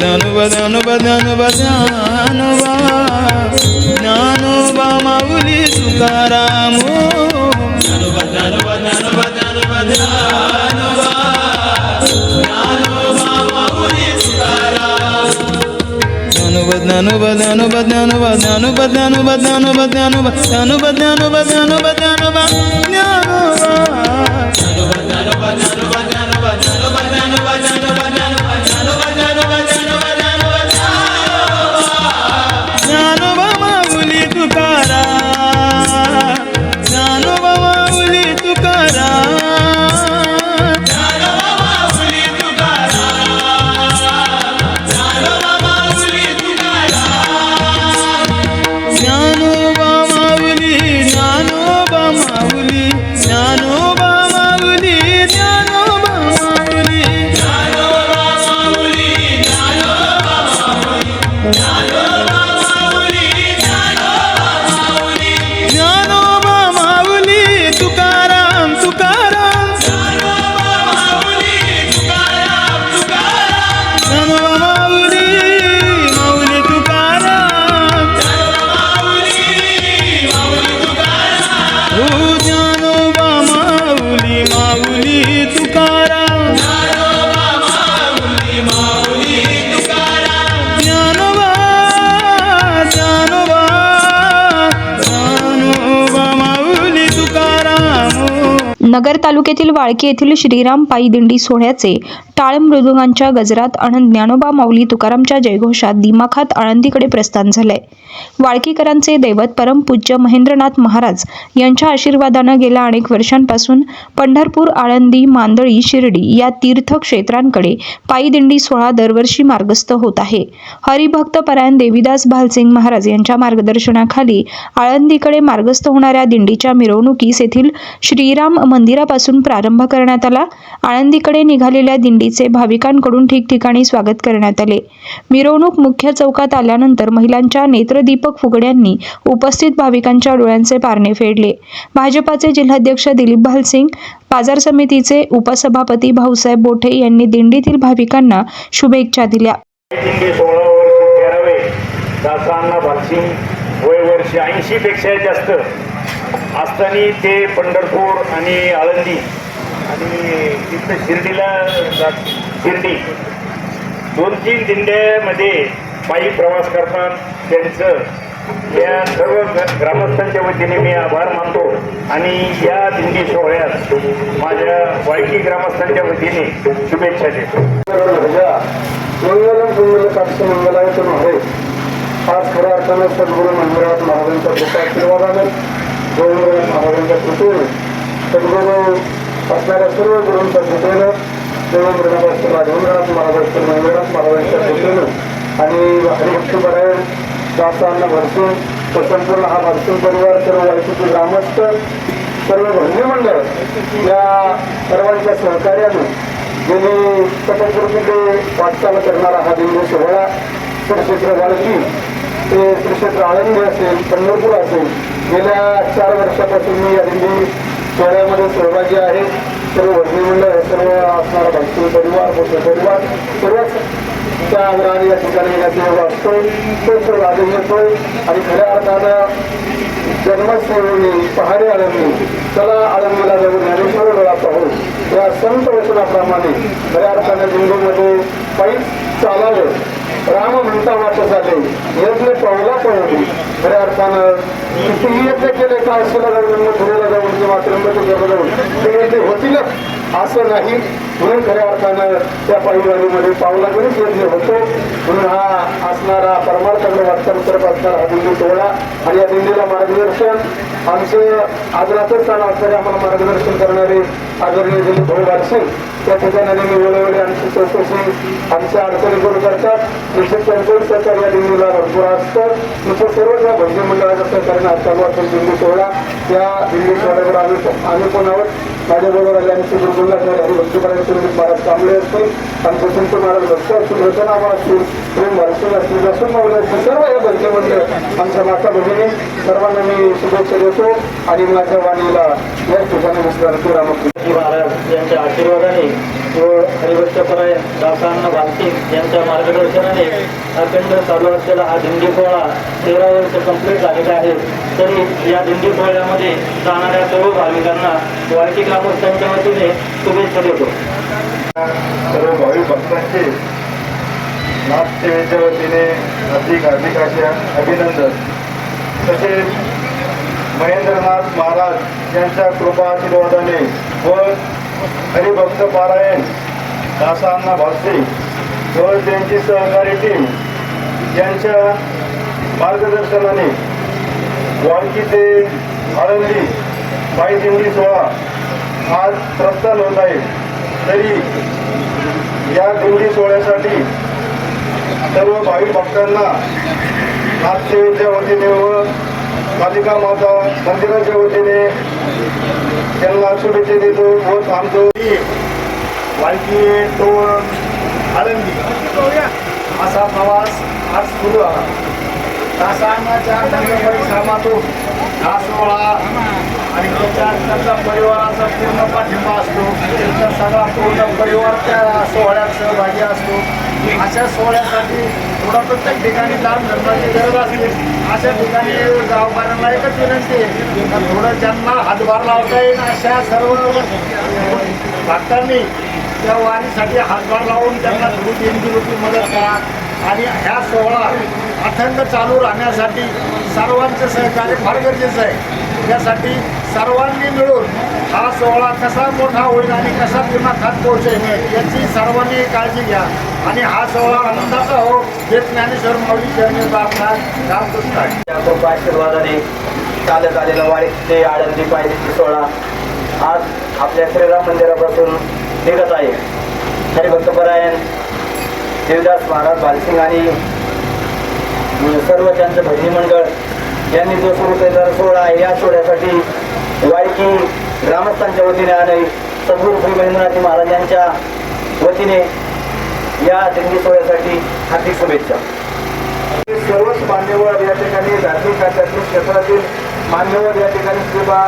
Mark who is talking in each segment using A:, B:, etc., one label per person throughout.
A: ज्ञानोबा ज्ञानोबा ज्ञानोबा ज्ञानोबा ज्ञानोबा ज्ञानोबा माऊली तुकाराम ज्ञानोबा ज्ञानोबा ज्ञानोबा ज्ञानोबा ज्ञानोबा ज्ञानोबा माऊली तुकाराम ज्ञानोबा ज्ञानोबा ज्ञानोबा ज्ञानोबा ज्ञानोबा ज्ञानोबा
B: नगर तालुक्यातील वाळकी येथील श्रीराम पायी दिंडी सोहळ्याचे टाळ मृदुंगांच्या गजरात आणि ज्ञानोबा माऊली तुकारामच्या जयघोषात दिमाखात आळंदीकडे प्रस्थान झालंय. वाळकीकरांचे दैवत परमपूज्य महेंद्रनाथ महाराज यांच्या आशीर्वादानं गेल्या अनेक वर्षांपासून पंढरपूर आळंदी मांदळी शिर्डी या तीर्थक्षेत्रांकडे पायी दिंडी सोहळा दरवर्षी मार्गस्थ होत आहे. हरिभक्त परायण देवीदास भालसिंग महाराज यांच्या मार्गदर्शनाखाली आळंदीकडे मार्गस्थ होणाऱ्या दिंडीच्या मिरवणुकीस येथील श्रीराम मंदिरापासून प्रारंभ करण्यात आला. आळंदीकडे निघालेल्या दिंडीचे भाविकांकडून ठिकठिकाणी स्वागत करण्यात आले. मिरवणूक मुख्य चौकात आल्यानंतर महिलांच्या नेत्रदीपक फुगड्यांनी उपस्थित भाविकांच्या डोळ्यांचे पारणे फेडले. भाजपाचे जिल्हाध्यक्ष दिलीप भालसिंग बाजार समितीचे उपसभापती भाऊसाहेब बोठे यांनी दिंडीतील भाविकांना शुभेच्छा दिल्या.
C: ऐंशी पेक्षा जास्त. असताना ते पंढरपूर आणि आळंदी आणि तिथं शिर्डीला जात शिर्डी. दोन तीन दिंड्यामध्ये पायी प्रवास करतात त्यांचं. या सर्व ग्रामस्थांच्या वतीने मी आभार मानतो. आणि या दिंडी सोहळ्यात माझ्या वायकी ग्रामस्थांच्या वतीने शुभेच्छा देतो.
D: मंगलम सुंदर काक्ष मंगलायचं आहे. आज खऱ्या अर्थानं सद्गुरू मंदिरात महाराजांचा कृपा आशीर्वादाने गोविंदराज महाराजांच्या कृपेने सद्गुरू असणाऱ्या सर्व गुरूंच्या कृपेनं देवेंद्रनाथ राघवेंद्रनाथ महाराजांच्या मंदिरात महाराजांच्या कृपेनं आणि हरिभक्तपरायण दासांना भरसून तो संपूर्ण हा भरसून परिवार सर्व वाईटीचे ग्रामस्थ सर्व भंगी मंडळ या सर्वांच्या सहकार्यानं गेली स्वतंत्रपणे वाटचाल करणारा हा दिंडी सोहळा श्रीक्षेत्र बाळकी ते श्रीक्षेत्र आळंदी असेल पंढरपूर असेल गेल्या चार वर्षापासून मी या दिंडी सोहळ्यामध्ये सहभागी आहे. सर्व भजनी मंडळ हे सर्व असणारा भक्ती परिवार मोठे परिवार सर्वच त्या आग्रहाने या ठिकाणी येण्याची योग असतो तो सर्व आधी येतोय. आणि खऱ्या अर्थानं जन्मसेवनी पहाडे आळंदी चला आळंदीला जाऊन ज्ञानेश्वर वेळा पाहू या संत वचनाप्रमाणे खऱ्या अर्थानं दिंडीमध्ये पायी चालावं. झाले यज्ञ पावला पाहून खऱ्या अर्थानं कितीही यज्ञ केले काय असेला जाऊन धुरेला जाऊन किंवा त्र्यंबकेश्वरला जाऊन ते यज्ञ होतीलच. असं नाही. म्हणून खऱ्या अर्थानं त्या पायीवाडीमध्ये पावलाकडून यज्ञ होतो. म्हणून हा असणारा परमार्थाकडे वाटचाल करत असणारा हा दिंडी सोहळा आणि या दिंडीला मार्गदर्शन आमचं आदराचं स्थान असणारे आम्हाला मार्गदर्शन करणारे आदरणीय दिलीप भाऊ वारसिंग त्या ठिकाणी मी वेळोवेळी आमची चौकशी आमच्या अडचणी करू करतात. निश्चित त्यांचं सहकार्य या दिंडीला भरपूर असतं. निश्चित सर्व त्या भजनी मंडळाचं सहकार्याने आज चालू असेल दिंडी सोहळा त्या दिंडी सोहळ्यावर आम्ही आम्ही पण आहोत.
E: माझ्याबरोबर आले आणि श्री गुरुनाथ महाराज कांबळे असतील आणि वसंत महाराज भक्त असतील रचनामा असतील प्रेम भारती असतील रसून मावले असतील सर्व हे भक्ती मंडळ आमच्या माता भगिनी सर्वांना मी शुभेच्छा देतो आणि माझ्या वाणीला या ठिकाणी विश्रांती रामकृष्ण.
F: महाराज यांच्या आशीर्वादाने व हरिभक्तपराय दासांना भालसिंग यांच्या मार्गदर्शनाने अखंड चालू असलेला हा दिंडी सोहळा तेरा वर्ष कंप्लीट झालेला आहे. तरी या दिंडी सोहळ्यामध्ये जाणाऱ्या सर्व भाविकांना वाळकी ग्रामस्थांच्या वतीने शुभेच्छा देतो.
E: सर्व भाविक भक्तांचे नाथसेवेच्या वतीने अधिक अधिक अशा अभिनंदन. तसेच महेंद्रनाथ महाराज यांच्या कृपा आशीर्वादाने व हरिभक्त पारायण दासांना भालसे व त्यांची सहकारी टीम यांच्या मार्गदर्शनाने वाळकी ते आळंदी पायदिंडी सोहळा आज प्रस्थान होत आहे. तरी या दिंडी सोहळ्यासाठी सर्व भाविक भक्तांना नाथसेवेच्या वतीने व कालिका माता मंदिराच्या वतीने शुभेच्छा देतो व थांबतो. वालकी तो आळंदी. असा प्रवास आज सुरू आहे. तासांच्या परिश्रमातून हा सोहळा आणि त्याच्या त्यांचा परिवाराचा पूर्ण पाठिंबा असतो. त्यांचा सगळा पूर्ण परिवार त्या सोहळ्यात सहभागी असतो. अशा सोहळ्यासाठी थोडा प्रत्येक ठिकाणी दान धरण्याची गरज असते. अशा ठिकाणी गावकऱ्यांना एकच विनंती आहे थोडं ज्यांना हातभार लावता येईल अशा सर्व भक्तांनी त्या वारीसाठी हातभार लावून त्यांना थोडी देणगी मदत करा. आणि ह्या सोहळा अखंड चालू राहण्यासाठी सर्वांचं सहकार्य फार गरजेचं आहे. यासाठी सर्वांनी मिळून हा सोहळा कसा मोठा होईल आणि कसा पुन्हा खात पोहोचेल याची सर्वांनी काळजी घ्या. आणि हा सोहळा आनंदाचा हो हे ज्ञानेश्वर माऊली चरणी प्रार्थना रामकृष्ण आहे.
F: त्या आशीर्वादाने चालत आलेला वाडी ते आळंदी पाहिजे सोहळा आज आपल्या श्रीराम मंदिरापासून निघत आहे. हरिभक्तपरायण देवदास महाराज बालसिंग आणि सर्व त्यांचं भजनी मंडळ यांनी जो सुरू केलेला सोहळा आहे या सोहळ्यासाठी वाळकी ग्रामस्थांच्या वतीने आणि सद्गुरू श्री महेंद्रनाथ महाराज यांच्या वतीने या दिंडी सोहळ्यासाठी हार्दिक शुभेच्छा.
E: सर्वच मान्यवर या ठिकाणी धार्मिक आध्यात्मिक क्षेत्रातील मान्यवर या ठिकाणी श्रीबा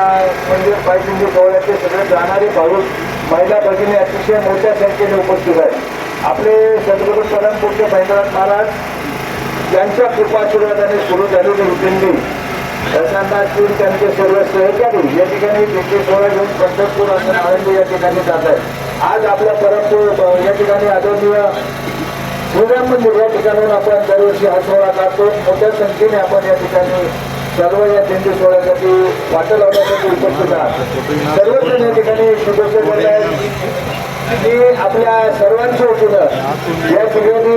E: मंदिर पायसिंगी सोहळ्याचे सगळे जाणारे भाविक महिला भगिनी अतिशय मोठ्या संख्येने उपस्थित आहेत. आपले सद्गुरू परमपूज्य महेंद्रनाथ महाराज यांच्या कृपाशीर्वादाने सुरू झालेली ही प्रशांतातील त्यांचे सर्व सहकारी या ठिकाणी त्यांचे सोळा घेऊन पंढरपूर आणि आनंद या ठिकाणी जात आहेत. आज आपल्या परंतु या ठिकाणी आदरणीय श्रीराम मंदिर या ठिकाणून आपण दरवर्षी हा सोहळा जातो मोठ्या संख्येने आपण या ठिकाणी सर्व या दिंडी सोहळ्यासाठी वाटं लावण्यासाठी उपस्थित आहात. सर्वजण या ठिकाणी शुभेच्छा की आपल्या सर्वांच्या वतीनं या ठिकाणी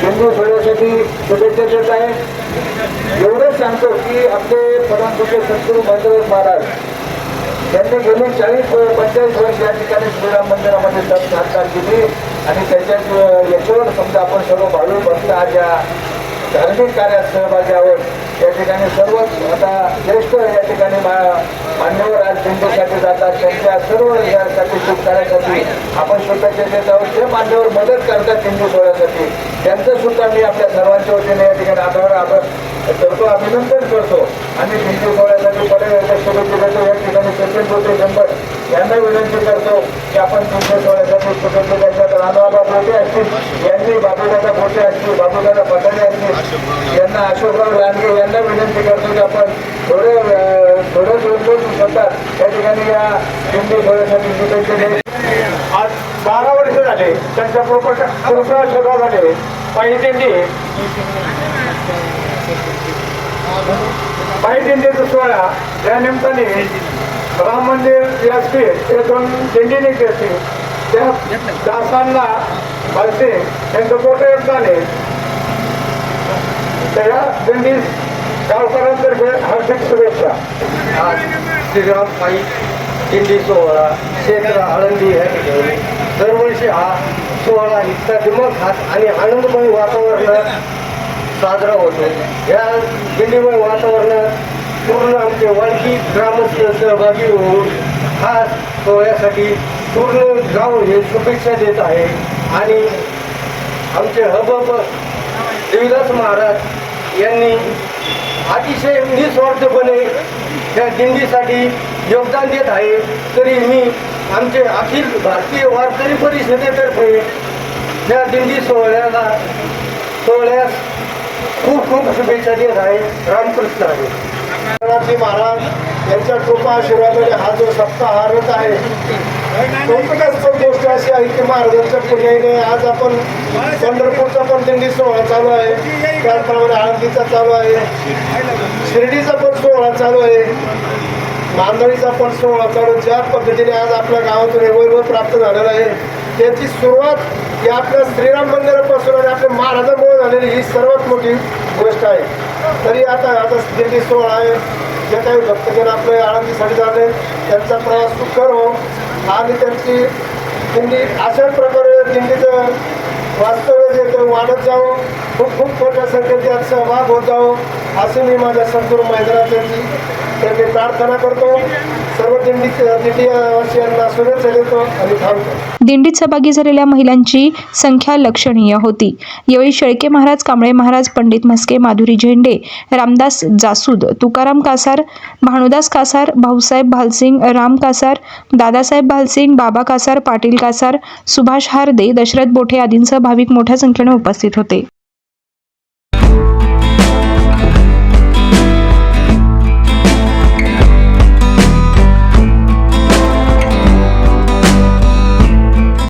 E: हिंदू सोहळ्यासाठी शुभेच्छा देत आहे. एवढंच सांगतो की आपले परमपूज्य संतुर मंदिर महाराज त्यांनी गेली चाळीस पंचेचाळीस वर्ष या ठिकाणी श्रीराम मंदिरामध्ये साकार केली आणि त्याच्यात याच्यावर समजा आपण सर्व भाविक भक्त आज या धार्मिक कार्यात सहभागी आहोत. या ठिकाणी सर्वच आता ज्येष्ठ या ठिकाणी मा- मान्यवर आज त्यांच्यासाठी जातात. त्यांच्या सर्व यासाठी शुभ आपण स्वतःच्या देत आहोत जे मान्यवर मदत करतात दिंडी सोहळ्यासाठी त्यांचं सुद्धा मी आपल्या सर्वांच्या वतीने या ठिकाणी आभार आभार करतो अभिनंदन करतो. आणि दिंडी सोहळ्यासाठी परत एकदा या ठिकाणी सचिन होते शंभर. यांना विनंती करतो की आपण तुमच्या सोहळ्यासाठी शुभेच्छा द्यायच्या तर रामबाबा बोटे असतील यांनी बाबूदादा बोटे असतील बाबूदादा पठाणे असतील यांना अशोकराव लांडगे यांना विनंती करतो की आपण थोडे अं, थोडं दोन दोन स्वतः त्या ठिकाणी या हिंदी सोहळ्यासाठी आज बारा वर्ष झाले त्यांच्या कृपा कृपा आशीर्वादाने झाले. पाहिजे पायी सोहळा या निमित्ताने राम मंदिर व्यासपीठ ते दोन दिंडीने निघते असतील. त्या दासांना भरसे यांचं मोठं योगदान आहे तर दिंडी गावकऱ्यांतर्फे हार्दिक शुभेच्छा.
F: आज श्रीराम पायी दिंडी सोहळा क्षेत्र आळंदी या ठिकाणी. दरवर्षी हा सोहळा इतका दिमखात आणि आनंदमय वातावरण साजरा होतो. या दिंडीमय वातावरण पूर्ण आमचे वाळकी ग्रामस्थ सहभागी होऊन
G: हा सोहळ्यासाठी पूर्ण गाव हे शुभेच्छा देत आहे. आणि आमचे हबब देवीदास महाराज यांनी अतिशय निस्वार्थपणे त्या दिंडीसाठी योगदान देत आहे. तरी मी आमचे अखिल भारतीय वारकरी परिषदेतर्फे त्या दिंडी सोहळ्याला सोहळ्यास खूप खूप शुभेच्छा देत आहे. रामकृष्ण आहे. नारायणजी महाराज यांच्या कृपा आशीर्वादाने हा जो सप्ताह हरत आहे कौतुकास्पद गोष्ट अशी आहे की महाराजांच्या पुण्याने आज आपण पंढरपूरचा पण दिंडी सोहळा चालू आहे. त्याचप्रमाणे आळंदीचा चालू आहे. शिर्डीचा पण सोहळा चालू आहे. मांदळीचा पण सोहळा चालू ज्या पद्धतीने आज आपल्या गावातून वैभव प्राप्त झालेलं आहे त्याची सुरुवात या आपल्या श्रीराम मंदिरापासून आणि आपल्या महाराजामुळे झालेली ही सर्वात मोठी गोष्ट आहे. तरी आता आता दिंडी सोहळा आहे जे काही भक्तजन आपले आळंदीसाठी झाले त्यांचा प्रवास सुकर हो. आणि त्यांची दिंडी अशा प्रकारे दिंडीचं वास्तव्य जे ते वाढत जावं. खूप खूप मोठ्या संख्येत यात सहभाग होत जावं असे मी माझ्या संतूर मैदानात त्यांची त्यांनी प्रार्थना करतो. सर्व दिंडी दिंडीवासियांना शुभेच्छा देतो आणि थांबतो
B: दिंडीत सहभागी झालेल्या महिलांची संख्या लक्षणीय होती. यावेळी शेळके महाराज कांबळे महाराज पंडित म्हस्के माधुरी झेंडे रामदास जासूद तुकाराम कासार भानुदास कासार भाऊसाहेब भालसिंग राम कासार दादासाहेब भालसिंग बाबा कासार पाटील कासार सुभाष हार्दे दशरथ बोठे आदींसह भाविक मोठ्या संख्येने उपस्थित होते.